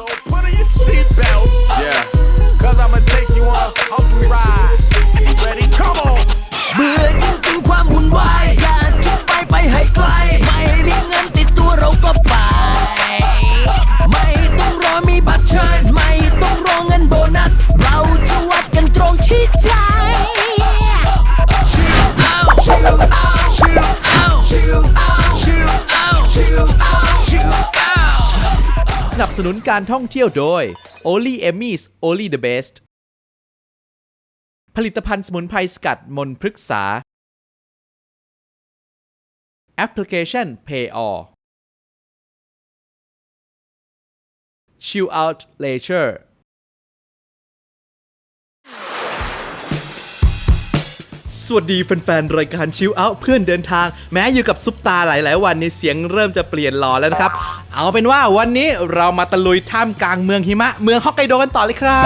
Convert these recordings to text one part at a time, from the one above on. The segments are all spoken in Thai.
So นับสนุนการท่องเที่ยวโดย Only Emmys Only the Best ผลิตภัณฑ์สมุนไพรสกัดมนพฤกษา แอปพลิเคชัน Payall Chill Out Leisure สวัสดีแฟนๆ รายการชิลเอาเพื่อนเดินทาง แม้อยู่กับซุปตาหลาย ๆ วันในเสียงเริ่มจะเปลี่ยนหล่อแล้วนะครับ เอาเป็นว่าวันนี้เรามาตะลุยท่ามกลางเมืองหิมะ เมืองฮอกไกโดกันต่อเลยครับ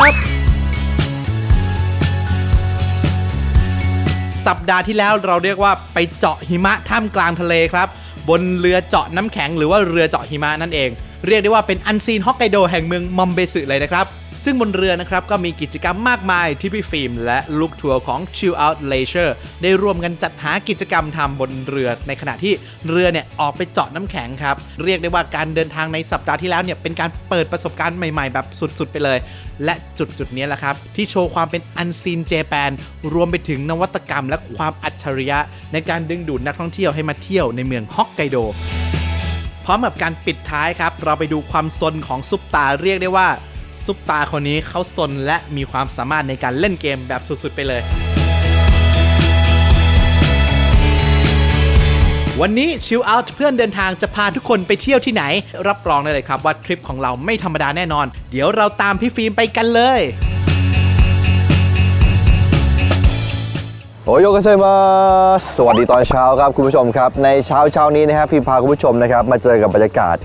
สัปดาห์ที่แล้วเราเรียกว่าไปเจาะหิมะท่ามกลางทะเลครับ บนเรือเจาะน้ำแข็งหรือว่าเรือเจาะหิมะนั่นเอง เรียกได้ว่าเป็นอันซีนฮอกไกโดแห่งเมืองมอมเบสึเลยนะครับ ซึ่งบนเรือนะครับก็มีกิจกรรมมากมายที่พี่ฟิล์มและลูกทัวร์ของ Chill Out Leisure ได้ร่วมกันจัดหากิจกรรมทำบนเรือในขณะที่เรือเนี่ยออกไปเจาะน้ำแข็งครับ เรียกได้ว่าการเดินทางในสัปดาห์ที่แล้วเนี่ยเป็นการเปิดประสบการณ์ใหม่ ๆ แบบสุดๆไปเลย และจุดจุดๆนี้แหละครับที่โชว์ความเป็นอันซีนเจแปนรวมไปถึงนวัตกรรม และความอัจฉริยะ ในการดึงดูดนักท่องเที่ยวให้มาเที่ยวในเมืองฮอกไกโด พร้อมกับการปิดท้ายครับ เราไปดูความซนของซุปตาเรียกได้ว่า ซุปตาคนนี้เขาซนและมีความสามารถในการเล่นเกมแบบสุดๆไปเลย วันนี้ชิลเอาท์เพื่อนเดินทางจะพาทุกคนไปเที่ยวที่ไหน รับรองได้เลยครับว่าทริปของเราไม่ธรรมดาแน่นอน เดี๋ยวเราตามพี่ฟิล์มไปกันเลย โอโยกเซมาสวัสดีตอนเช้าครับคุณผู้ชมครับ ในเช้าเช้านี้นะครับฟิล์มพาคุณผู้ชมนะครับมาเจอกับบรรยากาศ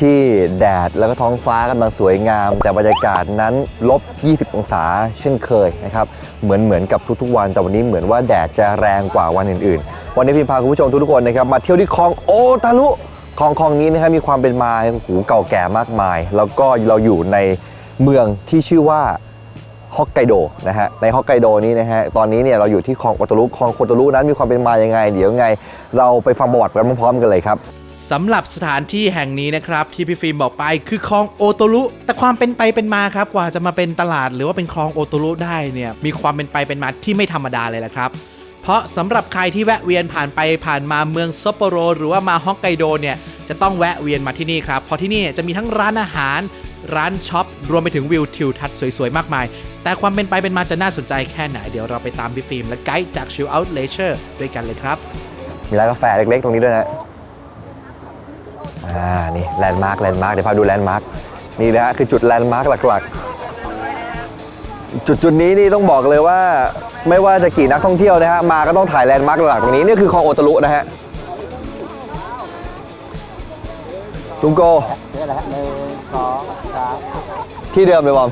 ที่แดดแล้วก็ท้องฟ้ากำลังสวยงาม แต่บรรยากาศนั้นลบ 20 องศาเช่นเคยนะครับเหมือนเหมือนกับทุกๆวัน แต่วันนี้เหมือนว่าแดดจะแรงกว่าวันอื่นๆ วันนี้ฟิล์มพาคุณผู้ชมทุกๆคนนะครับมาเที่ยวที่คลองโอตารุคลองคลองนี้นะครับมีความเป็นมาโอ้โหเก่าแก่มากมาย แล้วก็เราอยู่ในเมืองที่ชื่อว่า ฮอกไกโดนะฮะในฮอกไกโดนี้นะฮะตอนนี้เนี่ยเราอยู่ที่คลองโอโตรุคลองโอโตรุนั้นมีความเป็นมายังไง เดี๋ยวไง เราไปฟังประวัติกันพร้อมๆกันเลยครับสำหรับสถานที่แห่งนี้นะครับ ที่พี่ฟิล์มบอกไปคือคลองโอโตรุแต่ความเป็นไปเป็นมาครับ กว่าจะมาเป็นตลาดหรือว่าเป็นคลองโอโตรุได้เนี่ยมีความเป็นไปเป็นมาที่ไม่ธรรมดาเลยแหละครับเพราะสำหรับใครที่แวะเวียนผ่านไปผ่านมาเมืองซัปโปโรหรือว่ามาฮอกไกโดเนี่ยจะต้องแวะเวียนมาที่นี่ครับเพราะที่นี่จะมีทั้งร้านอาหาร ร้านช็อป รวมไปถึงวิวทิวทัศน์สวย ๆ มากมาย แต่ความเป็นไปเป็นมาจะน่าสนใจแค่ไหน เดี๋ยวเราไปตามพี่ฟิล์มและไกด์จาก Chill Out Leisure ด้วยกันเลยครับ มีร้านกาแฟเล็กๆ ตรงนี้ด้วยนะ อ่า นี่แลนด์มาร์คแลนด์มาร์คเดี๋ยวพาดูแลนด์มาร์ค นี่นะฮะคือจุดแลนด์มาร์คหลักๆ จุดจุดนี้นี่ต้องบอกเลยว่า ไม่ว่าจะกี่นักท่องเที่ยวนะฮะ มาก็ต้องถ่ายแลนด์มาร์คหลักๆตรงนี้ นี่คือคลองโอโตรุนะฮะ ลุงโก นี่แหละฮะหนึ่งสองสามที่เดิมเลยบอม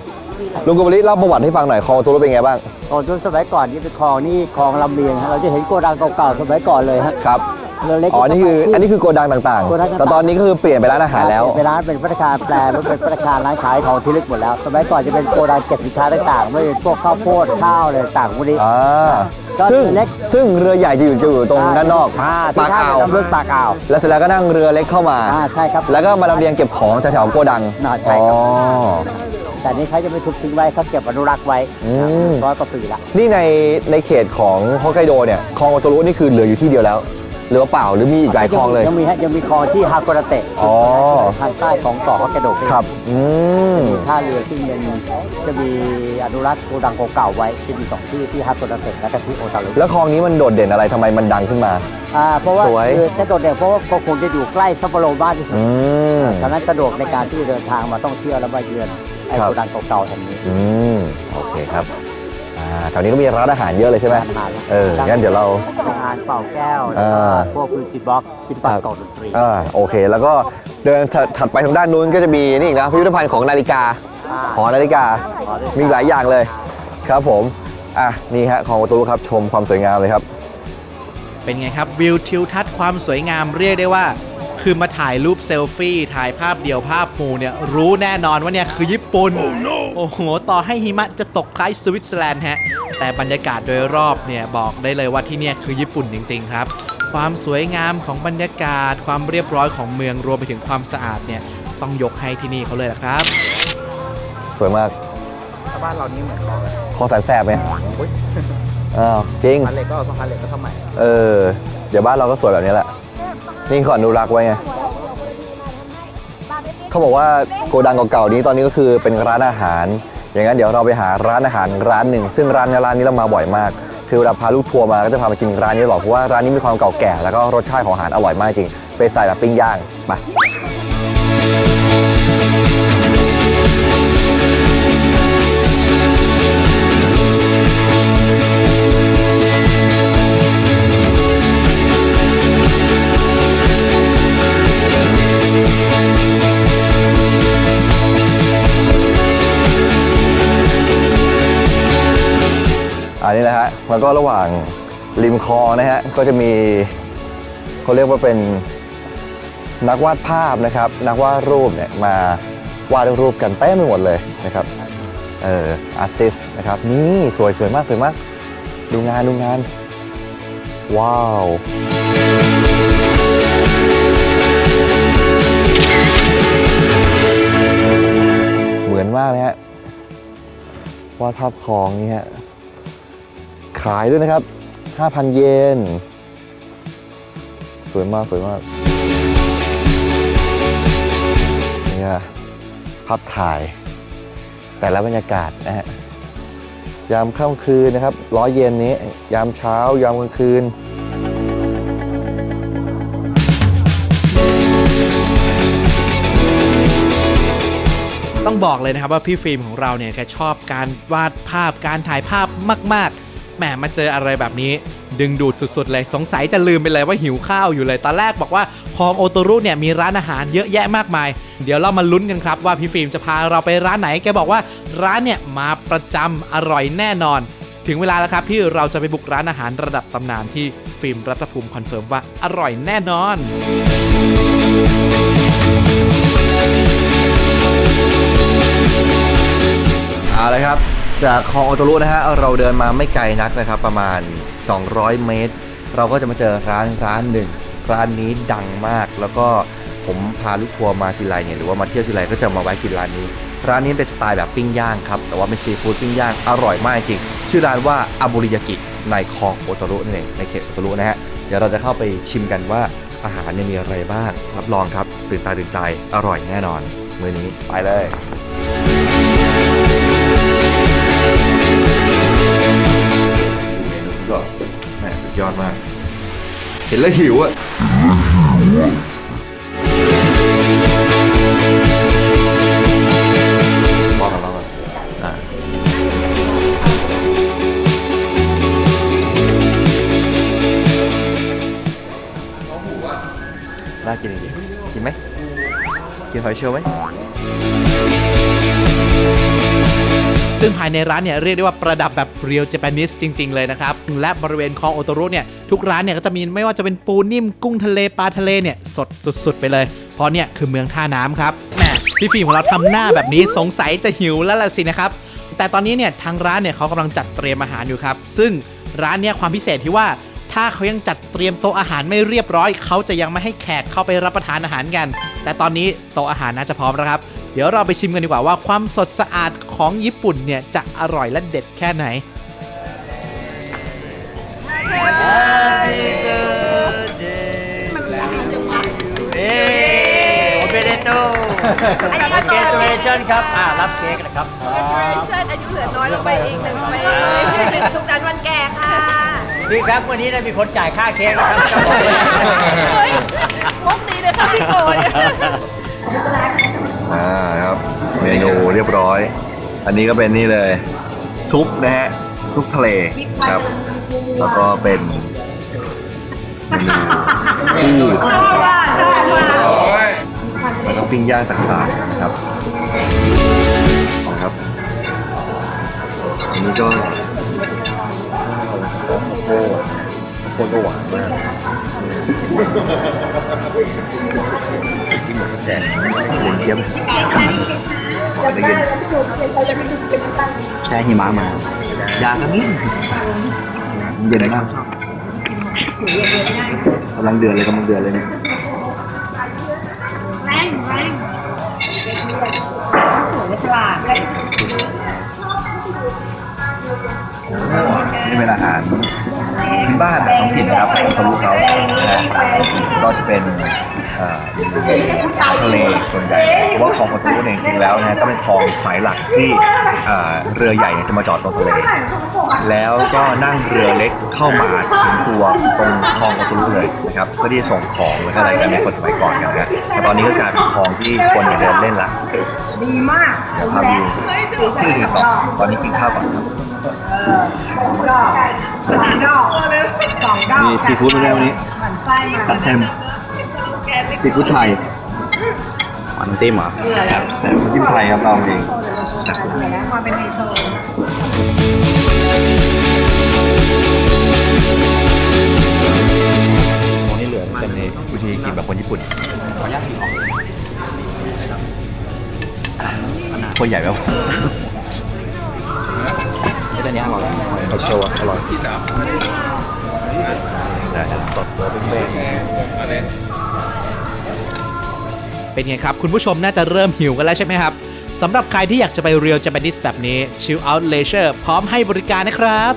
ลุงโกบริเล่าประวัติให้ฟังหน่อยคลองโอโตรุเป็นไงบ้างตอนช่วงสมัยก่อนนี่เป็นคลองนี่คลองลำเลียงฮะเราจะเห็นโกดังเก่าๆสมัยก่อนเลยฮะ ครับ เรือเล็กอ๋อ นี่คืออันนี้คือโกดังต่างโกดังๆต่างๆแต่ตอนนี้ก็คือเปลี่ยนไปร้านอาหารแล้ว เป็นร้านเป็นพัตตาคารแปลรูปเป็นพัตตาคารร้านขายของที่ลึกหมดแล้ว สมัยก่อนจะเป็นโกดังเก็บสินค้าต่างๆไม่ว่าเป็นพวกข้าวโพดข้าวอะไรต่างๆพวกนี้ อ่า ก็ซึ่งเล็ก ซึ่งเรือใหญ่จะอยู่จะอยู่ตรงด้านนอกอ่าปากที่ท่าอ่าว เรือน้ำลึกปากอ่าวแล้วเสร็จแล้วก็นั่งเรือเล็กเข้ามา อ่าใช่ครับ แล้วก็มาลำเลียงเก็บของแถวๆโกดังอ่าใช่ครับ อ๋อ แต่นี้เขาจะไม่ทุบทิ้งไว้เขาเก็บอนุรักษ์ไว้อืม ร้อยกว่าปีละ นี่ในในเขตของฮอกไกโดเนี่ยคลองโอโตรุนี่คือเหลืออยู่ที่เดียวแล้ว หรือว่าเปล่าหรือมีอีกหลายคลองเลย ยังมีฮะยังมีคลองที่ฮาโกระเตะอ๋อ ทางใต้ของเกาะฮอกไกโดครับ อืม ท่าเรือที่เป็นจะมีอนุรักษ์โกดังเก่าๆไว้จะมีสองที่ที่ฮาโกระเตะและก็ที่โอตารุแล้วคลองนี้มันโดดเด่นอะไรทำไมมันดังขึ้นมา อ่าเพราะว่าสวย คือถ้าโดดเด่นเพราะว่าก็คงจะอยู่ใกล้ซัปโปโรมากที่สุดอืม ฉะนั้นสะดวกในการที่จะเดินทางมาท่องเที่ยวและมาเยือนไอ้ครับ โกดังเก่าๆแห่งนี้ อืม โอเคครับ อ่าแถวนี้ก็มีร้านอาหารเยอะเลยใช่ไหมร้านอาหารเอองั้นเดี๋ยวเราโรงงานเป่าแก้วแล้วก็อ่า พวกฟิวจิบ็อกฟิตปักกล่องดนตรีอ่าโอเค แล้วก็เดินถัดถัดไปทางด้านนู้นก็จะมีนี่อีกนะพิพิธภัณฑ์ของนาฬิกาอ่าหอนาฬิกาหอนาฬิกามีมีหลายอย่างเลยครับผม อะ นี่ฮะของประตูครับชมความสวยงามเลยครับ เป็นไงครับวิวทิวทัศน์ความสวยงามเรียกได้ว่า คคือมาถ่ายรูปเซลฟี่ถ่ายภาพเดี่ยวภาพหมู่เนี่ยรู้แน่นอนว่าเนี่ยคือญี่ปุ่นโอ้โห ต่อให้หิมะจะตกคล้ายสวิตเซอร์แลนด์ฮะ แต่บรรยากาศโดยรอบเนี่ยบอกได้เลยว่าที่เนี่ยคือญี่ปุ่นจริง ๆ ครับ ความสวยงามของบรรยากาศ ความเรียบร้อยของเมืองรวมไปถึงความสะอาดเนี่ยต้องยกให้ที่นี่เขาเลยละครับ สวยมากบ้านเรานี่เหมือนกันคอแสนแสบไหมอ้าวจริงพันเหล็กก็สะพานเหล็กก็สมัยเออ เดี๋ยวบ้านเราก็สวยแบบนี้แหละ นี่เขอนุรักษ์ไว้ไงเขาบอกว่าโกดังเก่าๆนี้ตอนนี้ก็คือเป็นร้านอาหาร อย่างนั้นเดี๋ยวเราไปหาร้านอาหารร้านหนึ่ง ซึ่งร้านนี้ร้านนี้เรามาบ่อยมาก คือเวลาพาลูกทัวร์มาก็จะพาไปกินร้านนี้ตลอดเพราะว่าร้านนี้มีความเก่าแก่ แล้วก็รสชาติของอาหารอร่อยมากจริง เป็นสไตล์แบบปิ้งย่างไป อันนี้นะฮะแล้วก็ระหว่างริมคลองนะฮะก็จะมีเขาเรียกว่าเป็นนักวาดภาพนะครับ นักวาดรูปเนี่ยมาวาดรูปกันเต็มไปหมดเลยนะครับเอออาร์ติสนะครับนี่สวยสวยมากสวยมาก ดูงานดูงาน ว้าวเหมือนมากเลยฮะวาดภาพคลองนี่ฮะายด้วยนะครับ 5,000 เยน สวยมาก สวยมาก นี่ฮะภาพถ่าย แต่ละบรรยากาศนะฮะ ยามค่ำคืนนะครับ ร้อยเยนนี้ ยามเช้า ยามกลางคืนต้องบอกเลยนะครับว่าพี่ฟิล์มของเราเนี่ยแกชอบการวาดภาพการถ่ายภาพมาก ๆ แหมมาเจออะไรแบบนี้ ดึงดูดสุดๆเลยสงสัยจะลืมไปเลยว่าหิวข้าวอยู่เลย ตอนแรกบอกว่าคลองโอโตรุเนี่ยมีร้านอาหารเยอะแยะมากมาย เดี๋ยวเรามาลุ้นกันครับว่าพี่ฟิล์มจะพาเราไปร้านไหนแกบอกว่าร้านเนี่ยมาประจำอร่อยแน่นอน ถึงเวลาแล้วครับที่เราจะไปบุกร้านอาหารระดับตำนานที่ฟิล์มรัฐภูมิคอนเฟิร์มว่าอร่อยแน่นอนอ จากคลองโอโตรุนะฮะเราเดินมาไม่ไกลนักนะครับ ประมาณ 200 เมตร เราก็จะมาเจอร้านร้านหนึ่งร้านนี้ดังมาก แล้วก็ผมพาลูกทัวร์มาทีไรเนี่ยหรือว่ามาเที่ยวทีไรก็จะมาแวะกินร้านนี้ ร้านนี้เป็นสไตล์แบบปิ้งย่างครับ แต่ว่าเป็นซีฟู้ดปิ้งย่างอร่อยมากจริง ชื่อร้านว่าอาบุริยากิในคลองโอโตรุนั่นเองในเขตโอโตรุนะฮะเดี๋ยวเราจะเข้าไปชิมกันว่าอาหารเนี่ยมีอะไรบ้างรับรองครับตื่นตาตื่นใจอร่อยแน่นอนมื้อนี้ไปเลย มาก เห็นแล้วหิวอะรอกันรอกันอ่าน่ากินจริงๆกินไหมกินหอยเชลล์ไหม ซึ่งภายในร้านเนี่ยเรียกได้ว่าประดับแบบเรียวเจแปนิสจริง ๆ เลยนะครับ และบริเวณคลองโอโตรุเนี่ยทุกร้านเนี่ยก็จะมีไม่ว่าจะเป็นปูนิ่มกุ้งทะเลปลาทะเลเนี่ยสดสุด ๆ ไปเลย เพราะเนี่ยคือเมืองท่าน้ำครับแหมพี่ฟิล์มของเราทำหน้าแบบนี้สงสัยจะหิวแล้วล่ะสินะครับแต่ตอนนี้เนี่ยทางร้านเนี่ยเขากำลังจัดเตรียมอาหารอยู่ครับ ซึ่งร้านเนี่ยความพิเศษที่ว่าถ้าเขายังจัดเตรียมโต๊ะอาหารไม่เรียบร้อย เขาจะยังไม่ให้แขกเข้าไปรับประทานอาหารกัน แต่ตอนนี้โต๊ะอาหารน่าจะพร้อมแล้วครับ เดี๋ยวเราไปชิมกันดีกว่าว่าความสดสะอาดของญี่ปุ่นเนี่ยจะอร่อยและเด็ดแค่ไหนโอเปเรโตเกตเรชั่นครับ อ่ารับเค้กนะครับเจเนอเรชั่นอายุเหลือน้อยลงไปอีกหนึ่งปีสุขสันต์วันแก่ค่ะพี่ครับวันนี้ได้มีคนจ่ายค่าเค้กนะครับเฮ้ยมุกดีเลยค่ะพี่โกย อ่าครับเมนูเรียบร้อย อันนี้ก็เป็นนี่เลย ซุปนะฮะซุปทะเลครับ แล้วก็เป็นเมนูแล้วก็ปิ้งย่างต่างๆนะครับนะครับ อันนี้ก็ คตรหวานมากแดดเย็นเจี๊ยบไม่เย็นแช่หิมะมายาครับนี่เย็นมากกำลังเดือดเลยกำลังเดือดเลยเนี่ยนี่เป็นอาหาร พื้นบ้านแบบท้องถิ่นนะครับของทะลุเขานะก็จะเป็นเอ่ออาหารทะเลส่วนใหญ่เพราะว่าคลองกระทู้เนี่ยจริงๆแล้วนะก็เป็นคลองสายหลักที่เอ่อเรือใหญ่เนี่ยจะมาจอดตรงทะเลแล้วก็นั่งเรือเล็กเข้ามาถึงตัวตรงคลองกระทู้เลยนะครับเพื่อที่จะส่งของแล้วก็อะไรกันในคนสมัยก่อนกันนะแต่ตอนนี้ก็กลายเป็นคลองที่คนเนี่ยเดินเล่นละดีมากเดี๋ยวพาดูที่อื่นต่อตอนนี้กินข้าวก่อนครับ ดอกสามดอกสองดอกมีซีฟู้ดมาด้วยวันนี้มันไส้มาจัดเต็มซีฟู้ดไทยมันำจิ้มเหรอครับน้ำจิ้มไทยครับเราเองจัดมาเป็นไฮโซตรงนี้เหลือเป็นในวิธีกินแบบคนญี่ปุ่นขออนุญาตกินของคนใหญ่แบบ ตัวนี้อร่อยเขาโชว์อร่อยแต่สดตัวเป้งเป็นไงครับ คุณผู้ชมน่าจะเริ่มหิวกันแล้วใช่ไหมครับสำหรับใครที่อยากจะไปเรียล Japanese แบบนี้ Chill Out Leisure พร้อมให้บริการนะครับ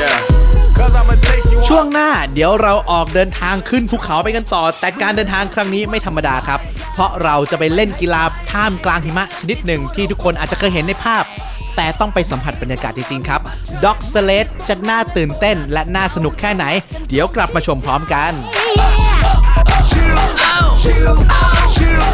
Yeah. ช่วงหน้าเดี๋ยวเราออกเดินทางขึ้นภูเขาไปกันต่อ แต่การเดินทางครั้งนี้ไม่ธรรมดาครับ เพราะเราจะไปเล่นกีฬาท่ามกลางหิมะชนิดหนึ่งที่ทุกคนอาจจะเคยเห็นในภาพ แต่ต้องไปสัมผัสบรรยากาศจริงๆครับด็อกสเลดจะน่าตื่นเต้นและน่าสนุกแค่ไหน เดี๋ยวกลับมาชมพร้อมกัน Chill out, chill out, chill